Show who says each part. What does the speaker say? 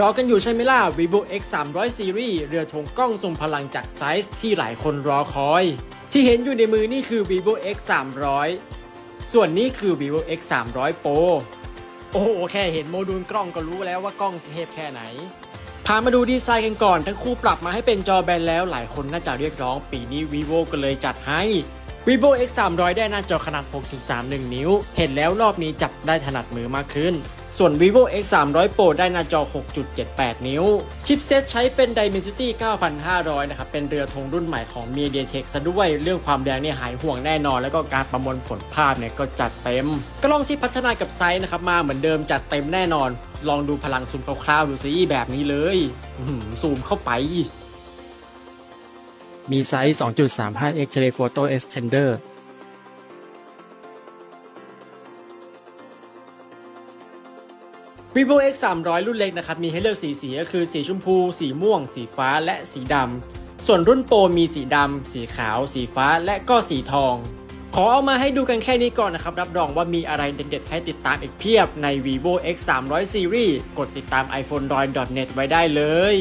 Speaker 1: รอกันอยู่ใช่ไหมล่ะ vivo x 3 0 0 series เรือธงกล้องทรงพลังจากไซส์ที่หลายคนรอคอย ที่เห็นอยู่ในมือนี่คือ vivo x 3 0 0 ส่วนนี้คือ vivo x 3 0 0 pro โอ้โหแค่เห็นโมดูลกล้องก็รู้แล้วว่ากล้องเทพแค่ไหน พามาดูดีไซน์กันก่อน ทั้งคู่ปรับมาให้เป็นจอแบนแล้วหลายคนน่าจะเรียกร้อง ปีนี้ vivo ก็เลยจัดให้ vivo x 3 0 0ได้หน้าจอขนาด 6.31 นิ้ว เห็นแล้วรอบนี้จับได้ถนัดมือมากขึ้น ส่วน vivo x 3 0 0 pro ได้หน้าจอ 6.78 นิ้ว ชิปเซตใช้เป็น Dimensity 9500 นะครับ เป็นเรือธงรุ่นใหม่ของ MediaTek ซะด้วย เรื่องความแรงนี่หายห่วงแน่นอน แล้วก็การประมวลผลภาพเนี่ยก็จัดเต็ม กล้องที่พัฒนากับไซส์นะครับ มาเหมือนเดิมจัดเต็มแน่นอน ลองดูพลังซูมคร่าวๆดูสิแบบนี้เลยซูมเข้าไป มีไซส์ 2.35x Telephoto Extender vivo x 3 0 0 รุ่นเล็กนะครับ มีให้เลือกสีสีก็คือสีชมพู สีม่วง สีฟ้าและสีดำ ส่วนรุ่นโปรมีสีดำ สีขาว สีฟ้าและก็สีทอง ขอเอามาให้ดูกันแค่นี้ก่อนนะครับ รับรองว่ามีอะไรเด็ดๆ ให้ติดตามอีกเพียบใน vivo x 3 0 0 series กดติดตาม iphone droid net ไว้ได้เลย